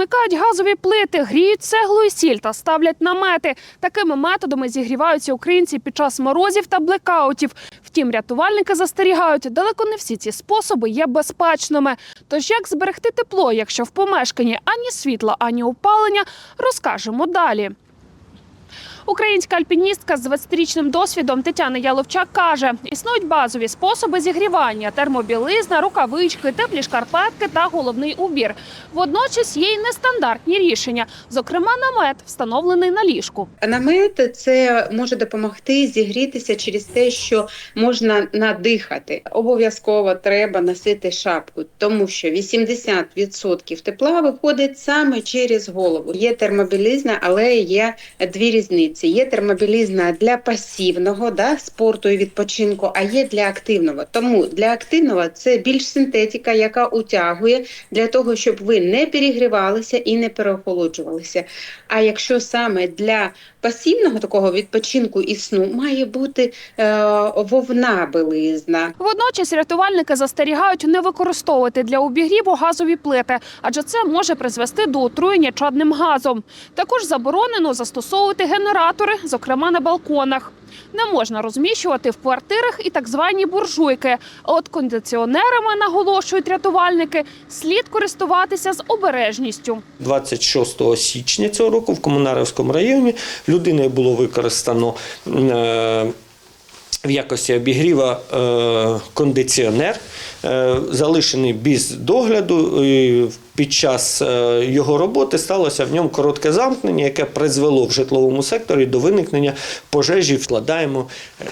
Вмикають газові плити, гріють цеглу і сіль та ставлять намети. Такими методами зігріваються українці під час морозів та блекаутів. Втім, рятувальники застерігають, далеко не всі ці способи є безпечними. Тож як зберегти тепло, якщо в помешканні ані світла, ані опалення, розкажемо далі. Українська альпіністка з 20-річним досвідом Тетяна Яловчак каже, існують базові способи зігрівання: термобілизна, рукавички, теплі шкарпетки та головний убір. Водночас є й нестандартні рішення, зокрема намет, встановлений на ліжку. Намет це може допомогти зігрітися через те, що можна надихати. Обов'язково треба носити шапку, тому що 80% тепла виходить саме через голову. Є термобілізна, але є дві різниці. Є термобілізна для пасивного да, спорту і відпочинку, а є для активного. Тому для активного це більш синтетика, яка утягує для того, щоб ви не перегрівалися і не переохолоджувалися. А якщо саме для пасивного такого відпочинку і сну має бути е, вовна білизна. Водночас рятувальники застерігають не використовувати для обігріву газові плити, адже це може призвести до отруєння чадним газом. Також заборонено застосовувати генератори, зокрема на балконах. Не можна розміщувати в квартирах і так звані буржуйки. А от кондиціонерами наголошують рятувальники, слід користуватися з обережністю. 26 січня цього року в Комунарівському районі людиною було використано е, в якості обігріва е, кондиціонер, е, залишений без догляду. Під час е, його роботи сталося в ньому коротке замкнення, яке призвело в житловому секторі до виникнення пожежі. Вкладаємо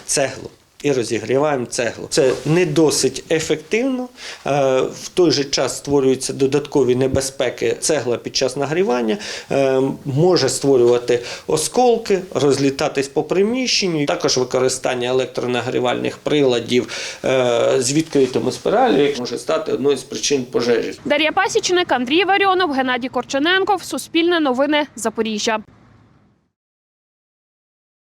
цеглу. І розігріваємо цеглу. Це не досить ефективно. Е, В той же час створюються додаткові небезпеки. Цегла під час нагрівання е, може створювати осколки, розлітатись по приміщенню. Також використання електронагрівальних приладів е, з відкритими спіралю, як може стати одною з причин пожежі. Дар'я Пасічник, Андрій Варіонов, Геннадій Корчененков. Суспільне новини Запоріжжя.